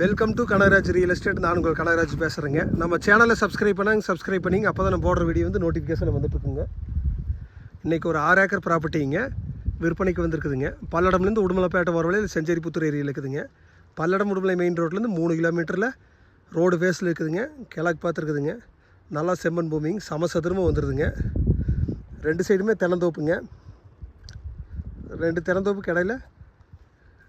Welcome to Kanagaraj real estate நான் உங்கள் கனகராஜ் பேசுகிறேங்க நம்ம சேனலை சப்ஸ்கிரைப் பண்ணாங்க சப்ஸ்கிரைப் பண்ணிங்க அப்போ தான் நம்ம போடுற வீடியோ வந்து நோட்டிஃபிகேஷன் வந்துட்டுருக்குங்க. இன்றைக்கி ஒரு ஆறு ஏக்கர் ப்ராப்பர்ட்டிங்க விற்பனைக்கு வந்திருக்குதுங்க. பல்லடம்லேருந்து உடுமலைப்பேட்டை வர வழியில் செஞ்சேரிப்புத்தூர் ஏரியில் இருக்குதுங்க. பல்லடம் உடுமலை மெயின் ரோட்லேருந்து மூணு கிலோமீட்டரில் ரோடு ஃபேஸில் இருக்குதுங்க. கிழக்கு பார்த்துருக்குதுங்க நல்லா செம்மண் பூமிங்க. சமசதுரமும் வந்துடுதுங்க ரெண்டு சைடுமே திறந்தோப்புங்க ரெண்டு திறந்தோப்புக்கு இடையில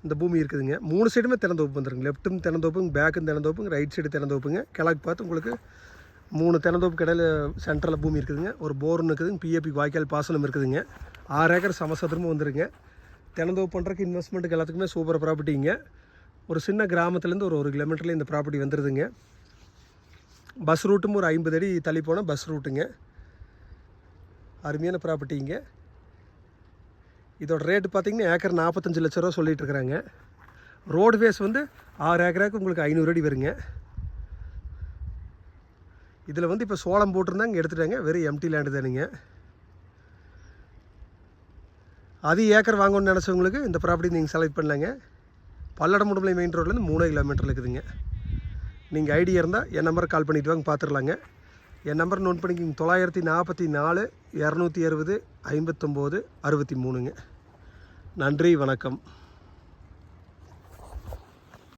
இந்த பூமி இருக்குதுங்க. மூணு சைடுமே திறந்தோப்பு வந்துருங்க. லெஃப்ட்டும் திறந்தோப்புங்க பேக்கும் திறந்தோப்புங்க ரைட் சைடு திறந்தோப்புங்க கிழக்கு பார்த்து உங்களுக்கு மூணு திறந்தோப்பு கடையில் சென்டரில் பூமி இருக்குதுங்க. ஒரு போர்னு இருக்குதுங்க பிஏபி வாய்க்கால் பாசனம் இருக்குதுங்க. ஆறு ஏக்கர் சமசதுரமும் வந்துருங்க. திறந்தோப்பு பண்ணுறதுக்கு இன்வெஸ்ட்மெண்ட்டுக்கு எல்லாத்துக்குமே சூப்பர் ப்ராப்பர்ட்டிங்க ஒரு சின்ன கிராமத்துலேருந்து ஒரு ஒரு கிலோமீட்டரில் இந்த ப்ராப்பர்ட்டி வந்துடுதுங்க பஸ் ரூட்டும் ஒரு ஐம்பது அடி தள்ளி போனால் பஸ் ரூட்டுங்க அருமையான ப்ராப்பர்ட்டிங்க இதோட ரேட்டு பார்த்தீங்கன்னா ஏக்கர் நாற்பத்தஞ்சு லட்ச ரூபா சொல்லிட்டு இருக்கிறாங்க. ரோடு வந்து ஆறு ஏக்கராக்கு உங்களுக்கு ஐநூறு அடி வருங்க. இதில் வந்து இப்போ சோளம் போட்டிருந்தாங்க எடுத்துட்டாங்க. வெறும் எம்டி லேண்டு தானுங்க. அது ஏக்கர் வாங்கணும்னு நினச்சவங்களுக்கு இந்த ப்ராப்பர்ட்டி நீங்கள் செலக்ட் பண்ணலாங்க. பல்லடம் உடுமலை மெயின் ரோட்லேருந்து மூணு கிலோமீட்டர் இருக்குதுங்க. நீங்கள் ஐடியா இருந்தால் என் நம்பர் கால் பண்ணிட்டு வாங்க பார்த்துடலாங்க என் நம்பர் நோட் பண்ணிக்கிங்க. தொள்ளாயிரத்தி நாற்பத்தி நாலு இரநூத்தி அறுபது ஐம்பத்தொம்போது அறுபத்தி மூணுங்க. நன்றி வணக்கம்.